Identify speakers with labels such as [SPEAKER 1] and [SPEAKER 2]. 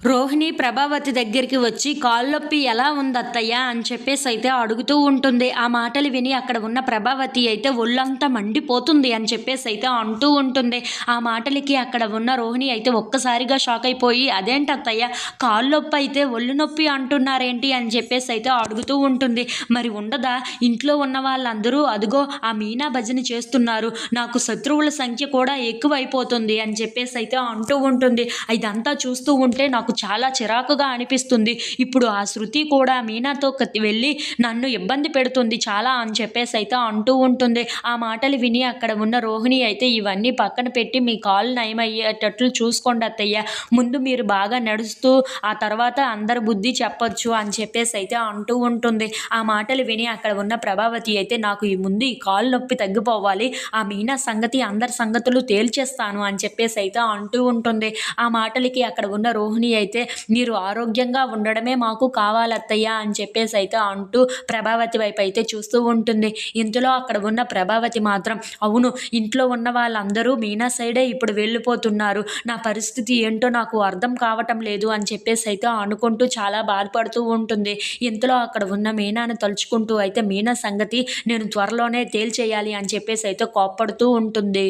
[SPEAKER 1] రోహిణి ప్రభావతి దగ్గరికి వచ్చి కాళ్ళొప్పి ఎలా ఉంది అని చెప్పేసి అయితే అడుగుతూ ఉంటుంది. ఆ మాటలు విని అక్కడ ఉన్న ప్రభావతి అయితే ఒళ్ళంతా మండిపోతుంది అని చెప్పేసి అయితే అంటూ ఉంటుంది. ఆ మాటలకి అక్కడ ఉన్న రోహిణి అయితే ఒక్కసారిగా షాక్ అయిపోయి అదేంటి అత్తయ్య కాళ్ళొప్పి అయితే ఒళ్ళు నొప్పి అంటున్నారేంటి? అని చెప్పేసి అయితే అడుగుతూ ఉంటుంది. మరి ఉండదా? ఇంట్లో ఉన్న వాళ్ళందరూ అదిగో ఆ మీనా భజన చేస్తున్నారు. నాకు శత్రువుల సంఖ్య కూడా ఎక్కువైపోతుంది అని చెప్పేసి అయితే అంటూ ఉంటుంది. ఇదంతా చూస్తూ ఉంటే నాకు చాలా చిరాకుగా అనిపిస్తుంది. ఇప్పుడు ఆ శృతి కూడా మీనాతో వెళ్ళి నన్ను ఇబ్బంది పెడుతుంది చాలా అని చెప్పేసి అయితే అంటూ ఉంటుంది. ఆ మాటలు విని అక్కడ ఉన్న రోహిణి అయితే ఇవన్నీ పక్కన పెట్టి మీ కాలు నయమయ్యేటట్లు చూసుకోండి అత్తయ్య. ముందు మీరు బాగా నడుస్తూ ఆ తర్వాత అందరు బుద్ధి చెప్పొచ్చు అని చెప్పేసి అయితే అంటూ ఉంటుంది. ఆ మాటలు విని అక్కడ ఉన్న ప్రభావతి అయితే నాకు ఈ ముందు ఈ కాలు నొప్పి తగ్గిపోవాలి ఆ మీనా సంగతి అందరి సంగతులు తేల్చేస్తాను అని చెప్పేసి అయితే అంటూ ఉంటుంది. ఆ మాటలకి అక్కడ ఉన్న రోహిణి అయితే మీరు ఆరోగ్యంగా ఉండడమే మాకు కావాలత్తయ్య అని చెప్పేసి అయితే అంటూ ప్రభావతి వైపు అయితే చూస్తూ ఉంటుంది. ఇంతలో అక్కడ ఉన్న ప్రభావతి మాత్రం అవును ఇంట్లో ఉన్న వాళ్ళందరూ మీనా సైడే ఇప్పుడు వెళ్ళిపోతున్నారు. నా పరిస్థితి ఏంటో నాకు అర్థం కావటం లేదు అని చెప్పేసి అయితే అనుకుంటూ చాలా బాధపడుతూ ఉంటుంది. ఇంతలో అక్కడ ఉన్న మీనాను తలుచుకుంటూ అయితే మీనా సంగతి నేను త్వరలోనే తేల్చేయాలి అని చెప్పేసి అయితే కోప్పడుతూ ఉంటుంది.